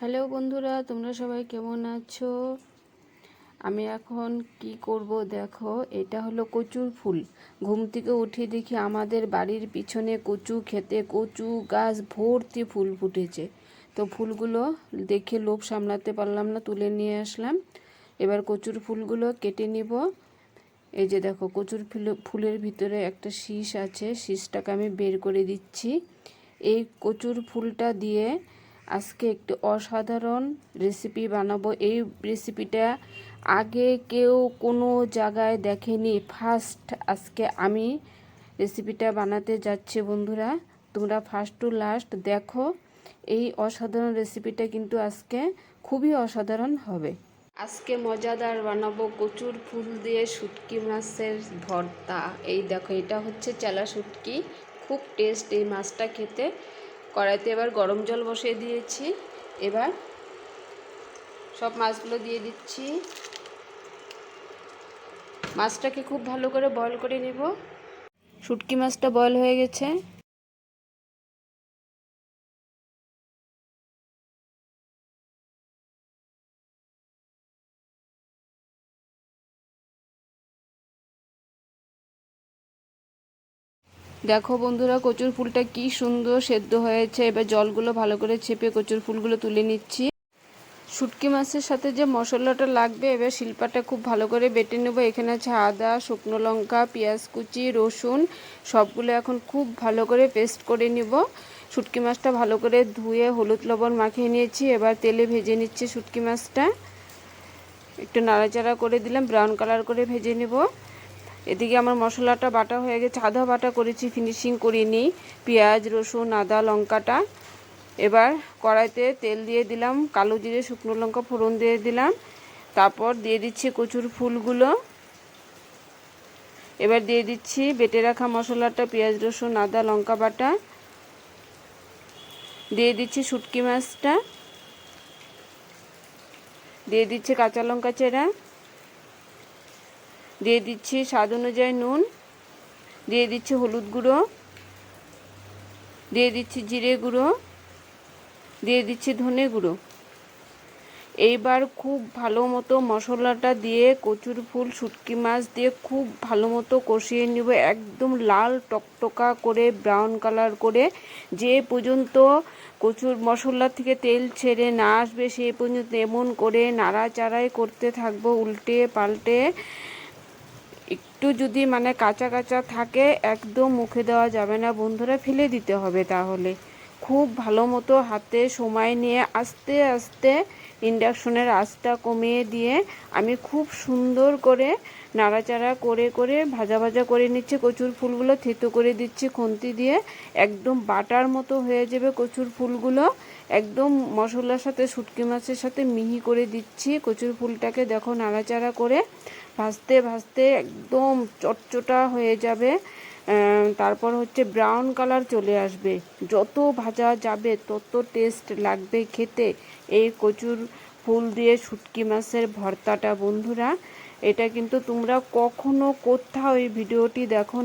Hello বন্ধুরা, তোমরা সবাই কেমন আছো? আমি এখন কি করব দেখো, এটা হলো কচুর ফুল। ঘুম থেকে উঠে দেখি আমাদের বাড়ির পিছনে কচু খেতে কচু গাছ ভর্তি ফুল ফুটেছে। তো ফুলগুলো দেখে লোভ সামলাতে পারলাম না, তুলে নিয়ে আসলাম। এবার কচুর ফুলগুলো কেটে নিব। এই যে দেখো, কচুর ফুল, ফুলের ভিতরে একটা শীষ আছে, শীষটাকে আমি বের করে দিচ্ছি। এই কচুর ফুলটা দিয়ে আজকে একটি অসাধারণ রেসিপি বানাবো। এই রেসিপিটা আগে কেউ কোনো জায়গায় দেখেনি। ফার্স্ট আজকে আমি রেসিপিটা বানাতে যাচ্ছি বন্ধুরা। তোমরা ফার্স্ট টু লাস্ট দেখো। এই অসাধারণ রেসিপিটা কিন্তু আজকে খুবই অসাধারণ হবে। আজকে মজাদার বানাবো কচুর ফুল দিয়ে শুটকি মাছের ভর্তা। এই দেখো, এটা হচ্ছে চেলা শুটকি। খুব টেস্ট এই মাছটা খেতে। কড়াইতে এবার গরম জল বসিয়ে দিয়েছি। এবার সব মাছগুলো দিয়ে দিচ্ছি। মাছটাকে খুব ভালো করে বয়ল করে নেব। শুটকি মাছটা বয়ল হয়ে গেছে। দেখো বন্ধুরা, কচুর ফুলটা কি সুন্দর সেদ্ধ হয়েছে। এবার জলগুলো ভালো করে চেপে কচুর ফুলগুলো তুলে নিচ্ছি। শুটকি মাছের সাথে যে মশলাটা লাগবে, এবার শিল্পাটা খুব ভালো করে বেটে নেব। এখানে আছে আদা, শুকনো লঙ্কা, পেঁয়াজ কুচি, রসুন, সবগুলো এখন খুব ভালো করে পেস্ট করে নিব। শুটকি মাছটা ভালো করে ধুয়ে হলুদ লবণ মাখিয়ে নিয়েছি। এবার তেলে ভেজে নিচ্ছি শুটকি মাছটা। একটু নাড়াচাড়া করে দিলাম, ব্রাউন কালার করে ভেজে নেব। এদিকে আমার মশলাটা বাটা হয়ে গেছে। আধা বাটা করেছি ফিনিশিং করিনি। পেঁয়াজ, রসুন, আদা, লঙ্কাটা। এবার কড়াইতে তেল দিয়ে দিলাম, কালো জিরে, শুকনো লঙ্কা, ফোড়ন দিয়ে দিলাম। তারপর দিয়ে দিচ্ছি কচুর ফুলগুলো। এবার দিয়ে দিচ্ছি বেটে রাখা মশলাটা, পেঁয়াজ, রসুন, আদা, লঙ্কা বাটা। দিয়ে দিচ্ছি শুটকি মাছটা। দিয়ে দিচ্ছি কাঁচা লঙ্কা চেরা। দিয়ে দিচ্ছি স্বাদ অনুযায়ী নুন, দিয়ে দিচ্ছি হলুদ গুঁড়ো, দিয়ে দিচ্ছি জিরে গুঁড়ো, দিয়ে দিচ্ছি ধনে গুঁড়ো। এইবার খুব ভালো মতো মশলাটা দিয়ে কচুর ফুল, শুটকি মাছ দিয়ে খুব ভালো মতো কষিয়ে নিব, একদম লাল টকটকা করে, ব্রাউন কালার করে। যে পর্যন্ত কচুর মশলা থেকে তেল ছেড়ে না আসবে, সে পর্যন্ত এমন করে নাড়াচাড়াই করতে থাকব উল্টে পাল্টে। একটু যদি মানে কাঁচা কাঁচা থাকে, একদম মুখে দেওয়া যাবে না। বন্ধুরা, ফেলে দিতে হবে তাহলে। খুব ভালো মতো হাতে সময় নিয়ে আস্তে আস্তে ইন্ডাকশনের আঁচটা কমিয়ে দিয়ে আমি খুব সুন্দর করে নাড়াচাড়া করে করে ভাজা ভাজা করে নিচ্ছি। কচুর ফুলগুলো থেতো করে দিচ্ছি। খুন্তি দিয়ে একদম বাটার মতো হয়ে যাবে কচুর ফুলগুলো। একদম মশলার সাথে, শুটকি মাছের সাথে মিহি করে দিচ্ছি। কচুর ফুলটাকে দেখো নাড়াচাড়া করে ভাজতে ভাজতে একদম চটচটা হয়ে যাবে। তারপর হচ্ছে ব্রাউন কালার চলে আসবে। যত ভাজা যাবে, তত টেস্ট লাগবে খেতে। এই কচুর ফুল দিয়ে শুটকি মাছের ভর্তাটা, বন্ধুরা, এটা কিন্তু তোমরা কখনো কোথাও এই ভিডিওটি দেখো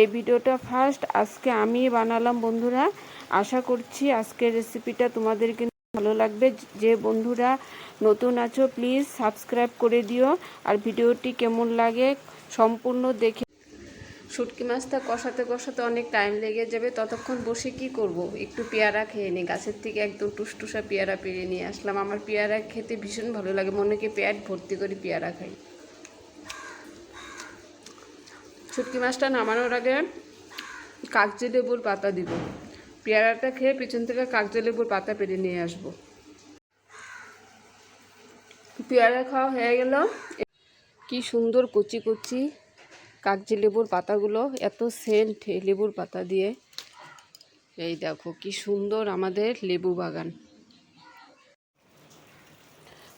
এই ভিডিওটা ফার্স্ট আজকে আমি বানালাম বন্ধুরা। আশা করছি আজকের রেসিপিটা তোমাদের কিন্তু ভালো লাগবে। যে বন্ধুরা নতুন আছো প্লিজ সাবস্ক্রাইব করে দিও। আর ভিডিওটি কেমন লাগে সম্পূর্ণ দেখে শুটকি মাছটা কষাতে কষাতে অনেক টাইম লেগে যাবে। ততক্ষণ বসে কি করব? একটু পেয়ারা খেয়ে নিই গাছের থেকে একদম টুসটুসা পেয়ারা পেরে নিয়ে আসলাম। আমার পেয়ারা খেতে ভীষণ ভালো লাগে। মনে কি পেট ভর্তি করে পেয়ারা খাই। শুটকি মাছটা নামানোর আগে কাগজি লেবুর পাতা দিব। পেয়ারাটা খেয়ে পিছন থেকে কাগজি লেবুর পাতা পেরে নিয়ে আসব। পেয়ারা খাওয়া হয়ে গেল। কি সুন্দর কচি কচি কাগজি লেবুর পাতাগুলো, এত সেন্ট লেবুর পাতা দিয়ে। এই দেখো কি সুন্দর আমাদের লেবু বাগান।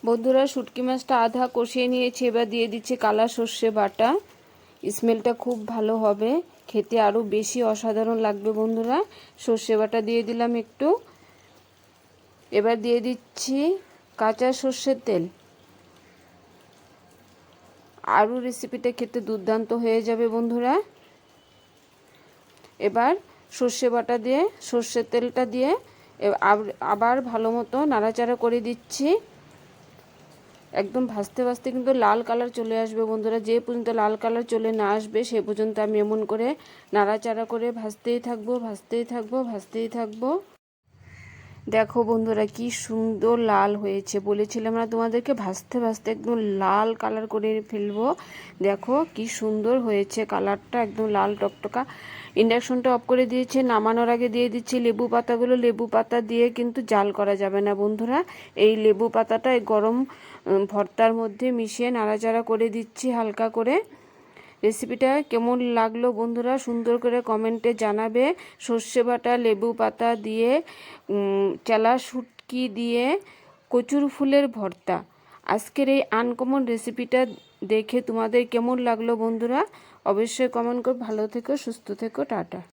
বন্ধুরা, শুটকি মাছটা আধা কষিয়ে নিয়েছি, এবার দিয়ে দিচ্ছি কালা সর্ষে বাটা। স্মেলটা খুব ভালো হবে। খেতে আরও বেশি অসাধারণ লাগবে বন্ধুরা। সর্ষে বাটা দিয়ে দিলাম একটু। এবার দিয়ে দিচ্ছি কাঁচা সর্ষের তেল। আরও রেসিপিটা খেতে দুর্দান্ত হয়ে যাবে বন্ধুরা। এবার সর্ষে বাটা দিয়ে, সর্ষের তেলটা দিয়ে আব- আবার ভালো মতো নাড়াচাড়া করে দিচ্ছি। একদম ভাজতে ভাজতে কিন্তু লাল কালার চলে আসবে বন্ধুরা। যে পর্যন্ত লাল কালার চলে না আসবে, সে পর্যন্ত আমি এমন করে নাড়াচাড়া করে ভাজতেই থাকব ভাজতেই থাকব ভাজতেই থাকব। দেখো বন্ধুরা, কি সুন্দর লাল হয়েছে। বলেছিলাম না তোমাদেরকে, ভাসতে ভাসতে একদম লাল কালার করে ফেলব। দেখো কি সুন্দর হয়েছে কালারটা একদম লাল টকটকা। ইন্ডাকশনটা অফ করে দিয়েছে, নামানোর আগে দিয়ে দিচ্ছি লেবু পাতাগুলো। লেবু পাতা দিয়ে কিন্তু জাল করা যাবে না বন্ধুরা। এই লেবু পাতাটা এই গরম ভর্তার মধ্যে মিশিয়ে নাড়াচাড়া করে দিচ্ছি হালকা করে। রেসিপিটা কেমন লাগল বন্ধুরা? সুন্দর করে কমেন্টে জানাবে। সর্ষে বাটা, লেবু পাতা দিয়ে চালা শুটকি দিয়ে কচুর ফুলের ভর্তা। আজকের এই আনকমন রেসিপিটা দেখে তোমাদের কেমন লাগল বন্ধুরা? অবশ্যই কমেন্ট করে ভালো থেকো, সুস্থ থেকো, টাটা।